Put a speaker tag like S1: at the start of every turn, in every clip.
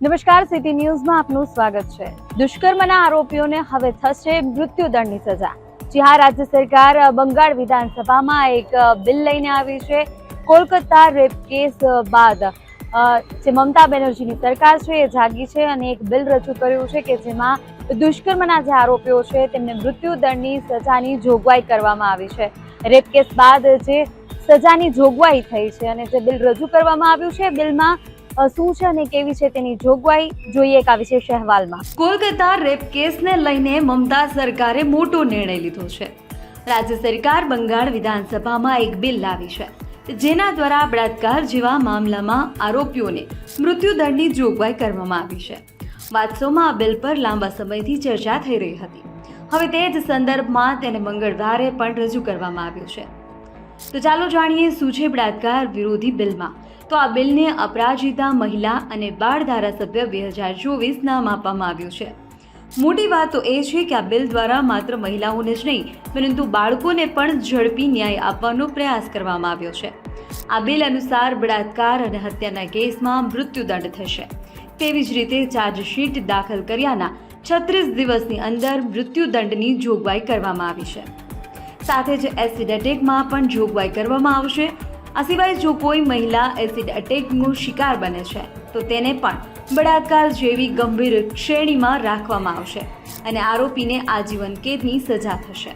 S1: નમસ્કાર સિટી ન્યૂઝમાં આપનું સ્વાગત છે. દુષ્કર્મના આરોપીઓને હવે થશે મૃત્યુદંડની સજા. જી હા, રાજ્ય સરકાર બંગાળ વિધાનસભામાં એક બિલ લઈને આવી છે. કોલકાતા રેપ કેસ બાદ જે મમતા બેનર્જીની સરકાર છે એ જાગી છે અને એક બિલ રજૂ કર્યું છે કે જેમાં દુષ્કર્મના જે આરોપીઓ છે તેમને મૃત્યુદંડની સજાની જોગવાઈ કરવામાં આવી છે. રેપ કેસ બાદ જે સજાની જોગવાઈ થઈ છે અને જે બિલ રજૂ કરવામાં આવ્યું છે, બિલમાં શું છે અને કેવી છે તેની જોગવાઈ? જોઈએ એક આ વિશેષ અહેવાલમાં. કોલકાતા રેપ કેસને લઈને મમતા સરકારે મોટો નિર્ણય લીધો છે. રાજ્ય સરકાર બંગાળ વિધાનસભામાં એક બિલ લાવી છે. જેના દ્વારા બળાત્કાર જેવા મામલામાં આરોપીઓને મૃત્યુદંડની જોગવાઈ કરવામાં આવી છે. વાસ્તવમાં આ બિલ પર લાંબા સમયથી ચર્ચા થઈ રહી હતી. હવે તે જ સંદર્ભમાં તેને મંગળવારે પણ રજૂ કરવામાં આવ્યું છે. તો ચાલો જાણીએ શું છે બળાત્કાર વિરોધી બિલમાં. તો આ બિલને અપરાજિતા મહિલા અને બાળ ધારાસભ્ય બે હજાર ચોવીસ નામ આપવામાં આવ્યું છે. મોટી વાત તો એ છે કે આ બિલ દ્વારા માત્ર મહિલાઓને જ નહીં, પરંતુ બાળકોને પણ ઝડપી ન્યાય આપવાનો પ્રયાસ કરવામાં આવ્યો છે. આ બિલ અનુસાર બળાત્કાર અને હત્યાના કેસમાં મૃત્યુદંડ થશે. તેવી જ રીતે ચાર્જશીટ દાખલ કર્યાના છત્રીસ દિવસની અંદર મૃત્યુદંડની જોગવાઈ કરવામાં આવી છે. સાથે જ એસિડ એટેકમાં પણ જોગવાઈ કરવામાં આવશે આ સિવાય જો કોઈ મહિલા એસિડ એટેકનું શિકાર બને છે, તો તેને પણ બળાત્કાર જેવી ગંભીર શ્રેણીમાં રાખવામાં આવશે અને આરોપીને આજીવન કેદની સજા થશે.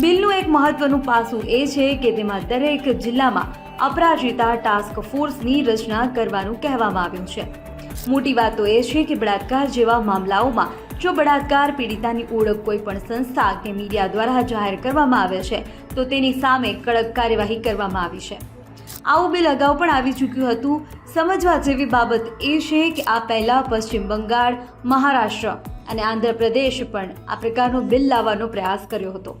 S1: બિલનું એક મહત્વનું પાસું એ છે કે તેમાં દરેક જિલ્લામાં અપરાજિતા ટાસ્ક ફોર્સની રચના કરવાનું કહેવામાં આવ્યું છે. મોટી વાત તો એ છે કે બળાત્કાર જેવા મામલાઓમાં જો બળાત્કાર પીડિતાની ઓળખ કોઈ પણ સંસ્થા કે મીડિયા દ્વારા જાહેર કરવામાં આવે છે, તો તેની સામે કડક કાર્યવાહી કરવામાં આવી છે. આવું બિલ અગાઉ પણ આવી ચૂક્યું હતું. સમજવા જેવી બાબત એ છે કે આ પહેલાં પશ્ચિમ બંગાળ, મહારાષ્ટ્ર અને આંધ્રપ્રદેશ પણ આ પ્રકારનો બિલ લાવવાનો પ્રયાસ કર્યો હતો.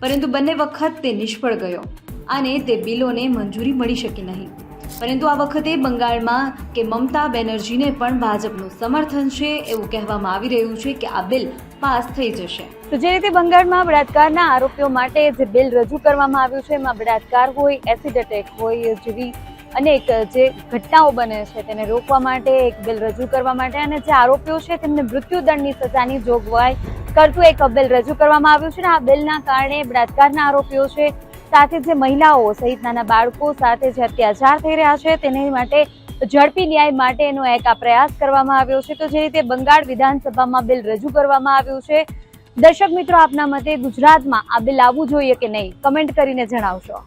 S1: પરંતુ બંને વખત તે નિષ્ફળ ગયો અને તે બિલોને મંજૂરી મળી શકી નહીં. પરંતુ આ વખતે બંગાળમાં કે મમતા બેનર્જીને પણ ભાજપનું સમર્થન છે એવું કહેવામાં આવી રહ્યું છે કે આ બિલ પાસ થઈ જશે. તો જે રીતે બંગાળમાં બળાત્કારના આરોપીઓ માટે જે બિલ રજૂ કરવામાં આવ્યું છે, એમાં બળાત્કાર હોય, એસિડ એટેક હોય જેવી અનેક જે ઘટનાઓ બને છે, તેને રોકવા માટે, એક બિલ રજૂ કરવા માટે અને જે આરોપીઓ છે, તેમને મૃત્યુદંડની સજાની જોગવાઈ કરતું એક બિલ રજૂ કરવામાં આવ્યું છે અને આ બિલના કારણે બળાત્કારના આરોપીઓ છે સાથે જે મહિલાઓ સહિત નાના બાળકો સાથે જે અત્યાચાર થઈ રહ્યા છે, તેને માટે ઝડપી ન્યાય માટેનો એક આ પ્રયાસ કરવામાં આવ્યો છે. તો જે રીતે બંગાળ વિધાનસભામાં બિલ રજૂ કરવામાં આવ્યું છે. દર્શક મિત્રો, આપના મતે ગુજરાતમાં આ બિલ આવવું જોઈએ કે નહીં? કમેન્ટ કરીને જણાવશો.